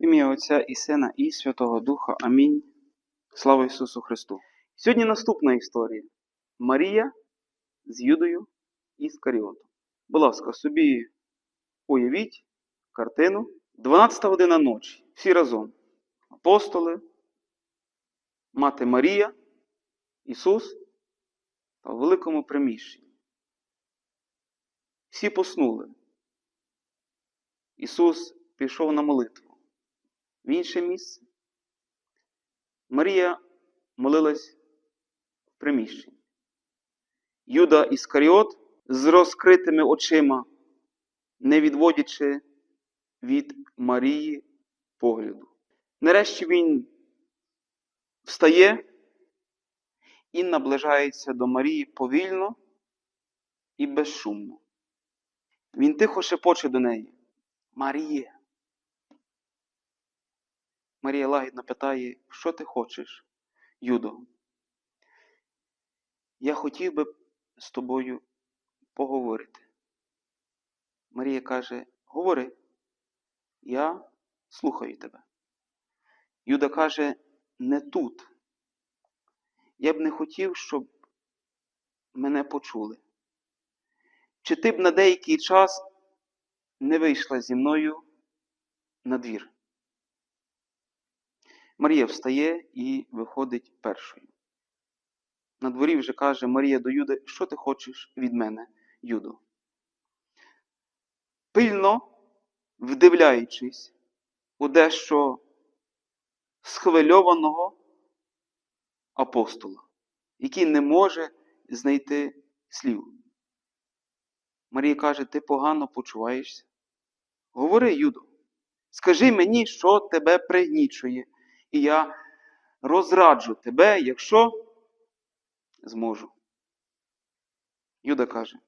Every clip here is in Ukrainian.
Ім'я Отця і Сина, і Святого Духа. Амінь. Слава Ісусу Христу. Сьогодні наступна історія. Марія з Юдою і Скаріотом. Будь ласка, собі уявіть картину. 12 година ночі. Всі разом. Апостоли, мати Марія, Ісус та в великому приміщенні. Всі поснули. Ісус пішов на молитву в інше місце. Марія молилась в приміщенні. Юда Іскаріот з розкритими очима, не відводячи від Марії погляду. Нарешті він встає і наближається до Марії повільно і безшумно. Він тихо шепоче до неї. Маріє. Марія лагідно питає, що ти хочеш, Юдо? Я хотів би з тобою поговорити. Марія каже, говори, я слухаю тебе. Юда каже, не тут. Я б не хотів, щоб мене почули. Чи ти б на деякий час не вийшла зі мною на двір? Марія встає і виходить першою. На дворі вже каже Марія до Юди, що ти хочеш від мене, Юдо? Пильно вдивляючись у дещо схвильованого апостола, який не може знайти слів. Марія каже, ти погано почуваєшся. Говори, Юдо, скажи мені, що тебе пригнічує, і я розраджу тебе, якщо зможу. Юда каже,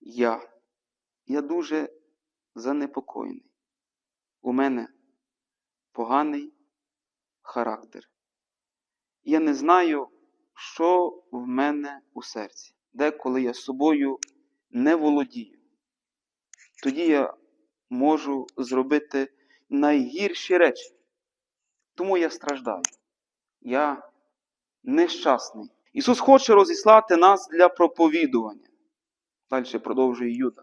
я, я дуже занепокоєний. У мене поганий характер. Я не знаю, що в мене у серці, деколи я собою не володію. Тоді я можу зробити найгірші речі. Тому я страждаю. Я нещасний. Ісус хоче розіслати нас для проповідування. Далі продовжує Юда.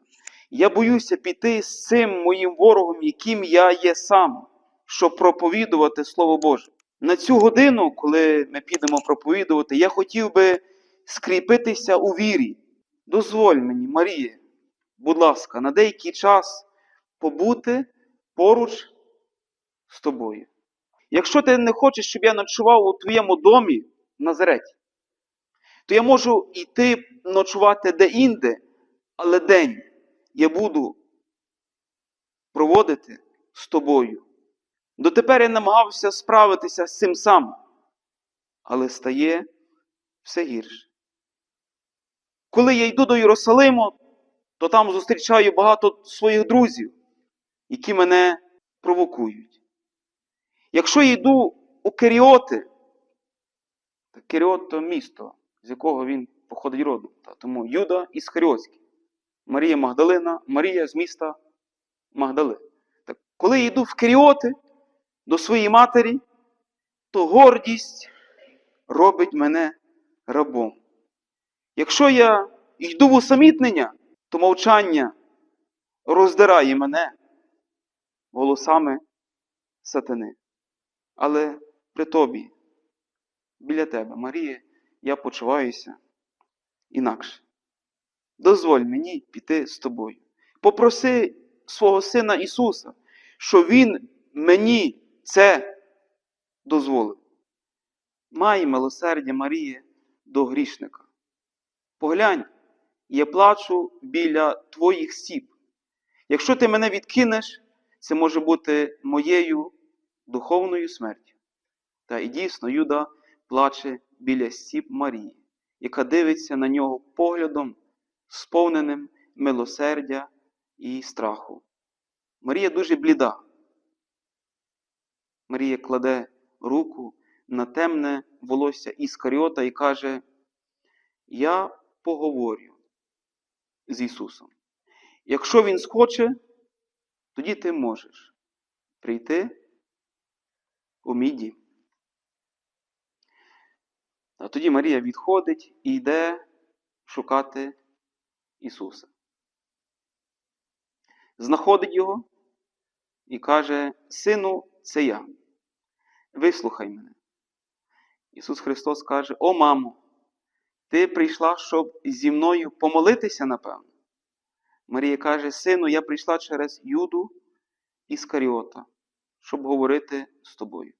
Я боюся піти з цим моїм ворогом, яким я є сам, щоб проповідувати Слово Боже. На цю годину, коли ми підемо проповідувати, я хотів би скріпитися у вірі. Дозволь мені, Марія, будь ласка, на деякий час побути поруч з тобою. Якщо ти не хочеш, щоб я ночував у твоєму домі в Назареті, то я можу йти ночувати де-інде, але день я буду проводити з тобою. Дотепер я намагався справитися з цим сам, але стає все гірше. Коли я йду до Єрусалиму, то там зустрічаю багато своїх друзів, які мене провокують. Якщо я йду у Керіоти, то Керіот то місто, з якого він походить родом. Тому Юда Іскаріотський, Марія Магдалина, Марія з міста Магдали. Так коли я йду в Керіоти до своєї матері, то гордість робить мене рабом. Якщо я йду в усамітнення, то мовчання роздирає мене голосами сатани. Але при тобі, біля тебе, Марія, я почуваюся інакше. Дозволь мені піти з тобою. Попроси свого Сина Ісуса, що Він мені це дозволив. Май милосердя Марії до грішника. Поглянь, я плачу біля твоїх стіп. Якщо ти мене відкинеш, це може бути моєю духовною смертю. Та і дійсно Юда плаче біля стіп Марії, яка дивиться на нього поглядом, сповненим милосердя і страху. Марія дуже бліда. Марія кладе руку на темне волосся Іскаріота і каже: Я поговорю з Ісусом. Якщо Він схоче, тоді ти можеш прийти у мій дім. А тоді Марія відходить і йде шукати Ісуса. Знаходить його і каже: Сину, це я. Вислухай мене. Ісус Христос каже: О, мамо, ти прийшла, щоб зі мною помолитися, напевно. Марія каже: Сину, я прийшла через Юду Іскаріота, щоб говорити з тобою.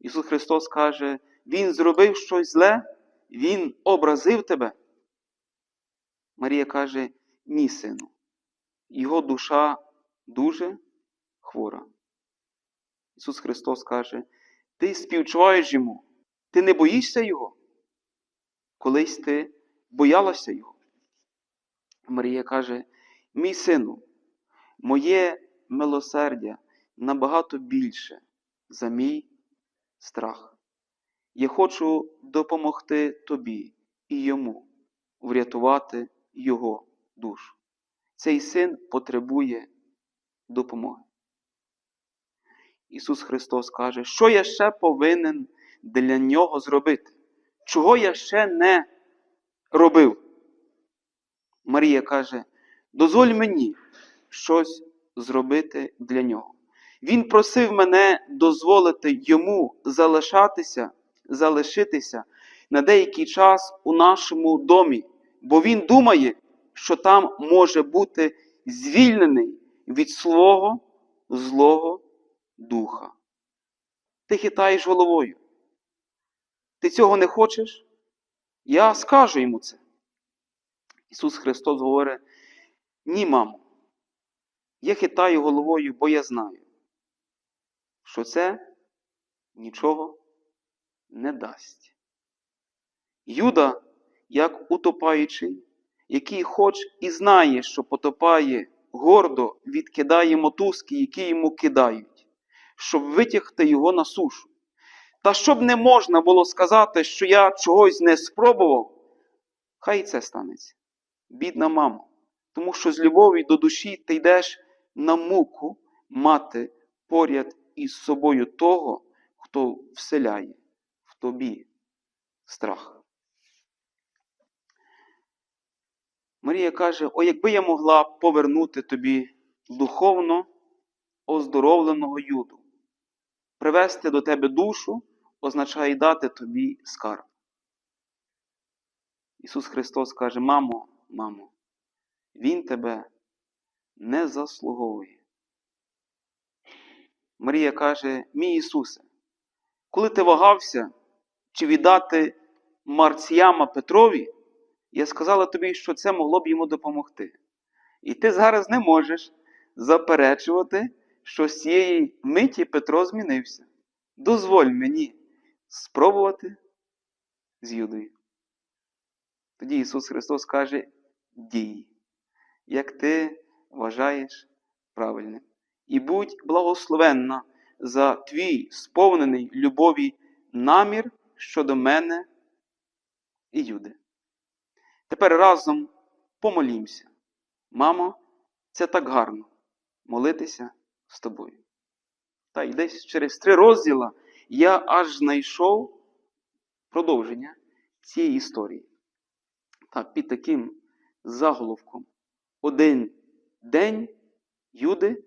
Ісус Христос каже, Він зробив щось зле, Він образив тебе. Марія каже, ні, сину, його душа дуже хвора. Ісус Христос каже, ти співчуваєш йому, ти не боїшся Його. Колись ти боялася Його. Марія каже, мій сину, моє милосердя набагато більше за мій страх. Я хочу допомогти тобі і йому врятувати його душу. Цей син потребує допомоги. Ісус Христос каже, що я ще повинен для нього зробити? Чого я ще не робив? Марія каже, дозволь мені щось зробити для нього. Він просив мене дозволити йому залишатися, залишитися на деякий час у нашому домі, бо він думає, що там може бути звільнений від свого злого духа. Ти хитаєш головою. Ти цього не хочеш? Я скажу йому це. Ісус Христос говорить: ні, мамо. Я хитаю головою, бо я знаю, що це нічого не дасть. Юда, як утопаючий, який хоч і знає, що потопає, гордо відкидає мотузки, які йому кидають, щоб витягти його на сушу. Та щоб не можна було сказати, що я чогось не спробував, хай це станеться. Бідна мамо, тому що з любові до душі ти йдеш на муку мати поряд із собою того, хто вселяє в тобі страх. Марія каже: О, якби я могла повернути тобі духовно оздоровленого юду, привести до тебе душу означає дати тобі скарб. Ісус Христос каже: Мамо, мамо, Він тебе не заслуговує. Марія каже: Мій Ісусе, коли ти вагався, чи віддати Марціяма Петрові, я сказала тобі, що це могло б йому допомогти. І ти зараз не можеш заперечувати, що з цієї миті Петро змінився. Дозволь мені спробувати з Юдою. Тоді Ісус Христос каже: дій, як ти вважаєш правильним. І будь благословенна за твій сповнений любові намір щодо мене і Юди. Тепер разом помолімося. Мамо, це так гарно молитися з тобою. Та й десь через три розділа я аж знайшов продовження цієї історії. Так, під таким заголовком. Один день Юди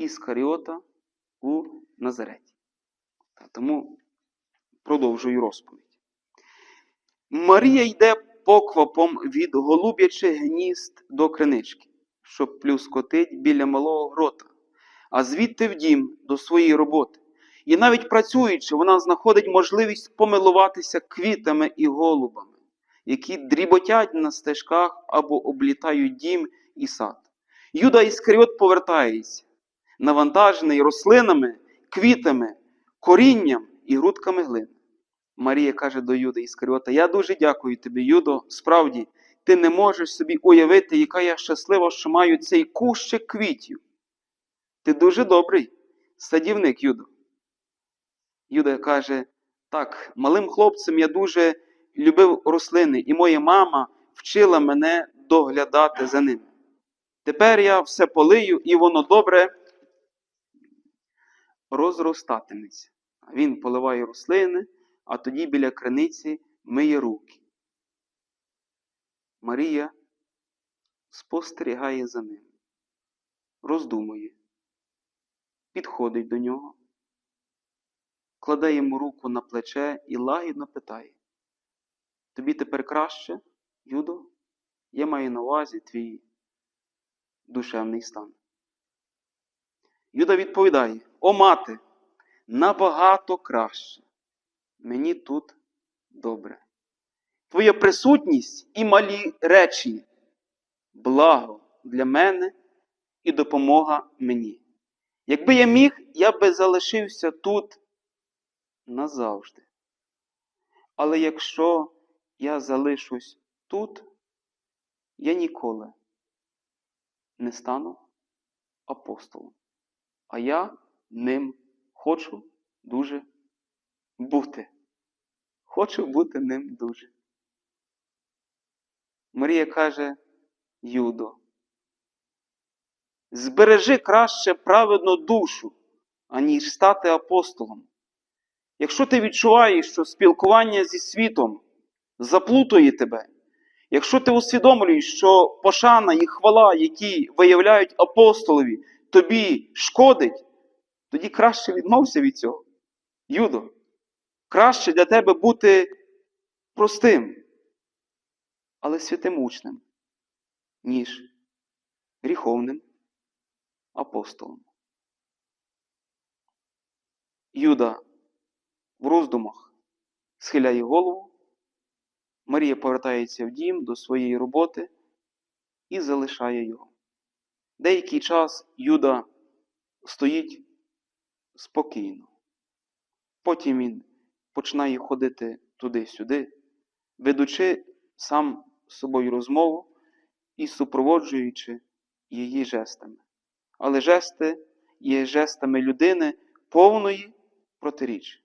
Іскаріота у Назареті. Тому продовжую розповідь. Марія йде поквапом від голуб'ячих гнізд до кринички, щоб плюскотить біля малого грота, а звідти в дім до своєї роботи. І навіть працюючи, вона знаходить можливість помилуватися квітами і голубами, які дріботять на стежках або облітають дім і сад. Юда Іскаріот повертається, навантажений рослинами, квітами, корінням і грудками глини. Марія каже до Юди Іскаріота: Я дуже дякую тобі, Юдо. Справді, ти не можеш собі уявити, яка я щаслива, що маю цей кущик квітів. Ти дуже добрий садівник, Юдо. Юда каже: так, малим хлопцем я дуже любив рослини, і моя мама вчила мене доглядати за ними. Тепер я все полию, і воно добре розростатиметься. Він поливає рослини, а тоді біля криниці миє руки. Марія спостерігає за ним, роздумує, підходить до нього, кладе йому руку на плече і лагідно питає: Тобі тепер краще, Юдо? Я маю на увазі твій душевний стан. Юда відповідає: О мати, набагато краще. Мені тут добре. Твоя присутність і малі речі, благо для мене і допомога мені. Якби я міг, я би залишився тут назавжди. Але якщо я залишусь тут, я ніколи не стану апостолом. А я ним хочу дуже бути. Хочу бути ним дуже. Марія каже Юдо, збережи краще праведну душу, аніж стати апостолом. Якщо ти відчуваєш, що спілкування зі світом заплутує тебе, якщо ти усвідомлюєш, що пошана і хвала, які виявляють апостолові, тобі шкодить, тоді краще відмовся від цього. Юдо, краще для тебе бути простим, але святим учнем, ніж гріховним апостолом. Юда в роздумах схиляє голову, Марія повертається в дім до своєї роботи і залишає його. Деякий час Юда стоїть спокійно. Потім він починає ходити туди-сюди, ведучи сам з собою розмову і супроводжуючи її жестами. Але жести є жестами людини повної протиріч.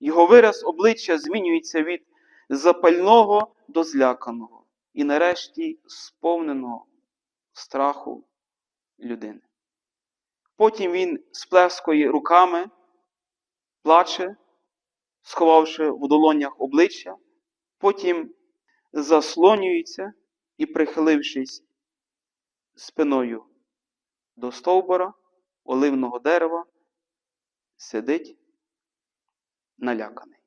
Його вираз обличчя змінюється від запального до зляканого і нарешті сповненого страху людини. Потім він сплескує руками, плаче, сховавши в долонях обличчя, потім заслонюється і, прихилившись спиною до стовбура оливного дерева, сидить наляканий.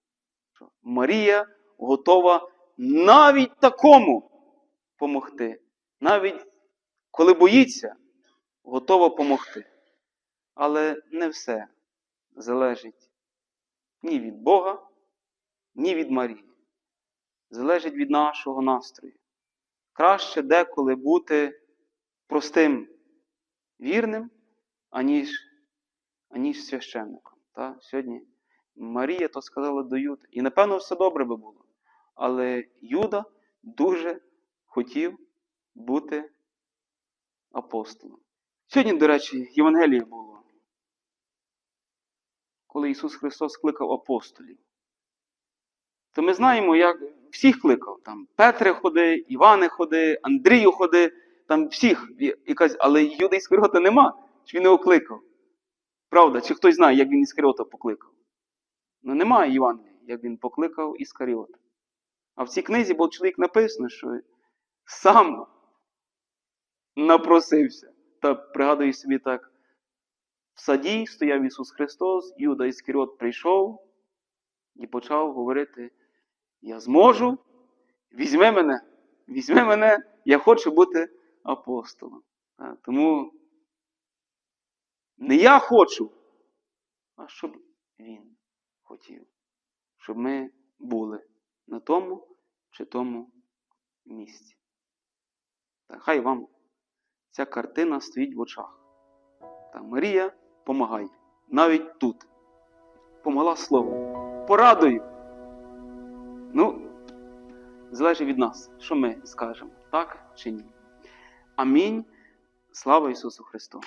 Марія готова навіть такому помогти. Навіть коли боїться, готова помогти. Але не все залежить ні від Бога, ні від Марії. Залежить від нашого настрою. Краще деколи бути простим вірним, аніж, аніж священником. Та? Сьогодні Марія то сказала до Юди. І напевно все добре би було. Але Юда дуже хотів бути апостолом. Сьогодні, до речі, Євангеліє було, коли Ісус Христос кликав апостолів. То ми знаємо, як всіх кликав. Там Петре ходи, Іване ходи, Андрію ходи, там всіх. Якась, але Юда Іскаріота нема, чи він його кликав. Правда, чи хтось знає, як він Іскаріота покликав? Ну немає Євангелія, як він покликав Іскаріота. А в цій книзі був чоловік написано, що сам напросився. Та пригадую собі так. В саді стояв Ісус Христос, Юда Іскаріот прийшов і почав говорити: Я зможу, візьми мене, візьми мене, я хочу бути апостолом. Тому не я хочу, а щоб Він хотів, щоб ми були на тому чи тому місці. Та хай вам ця картина стоїть в очах. Та Марія помагає. Навіть тут. Помогла слово. Порадою. Ну, залежить від нас, що ми скажемо, так чи ні. Амінь. Слава Ісусу Христу!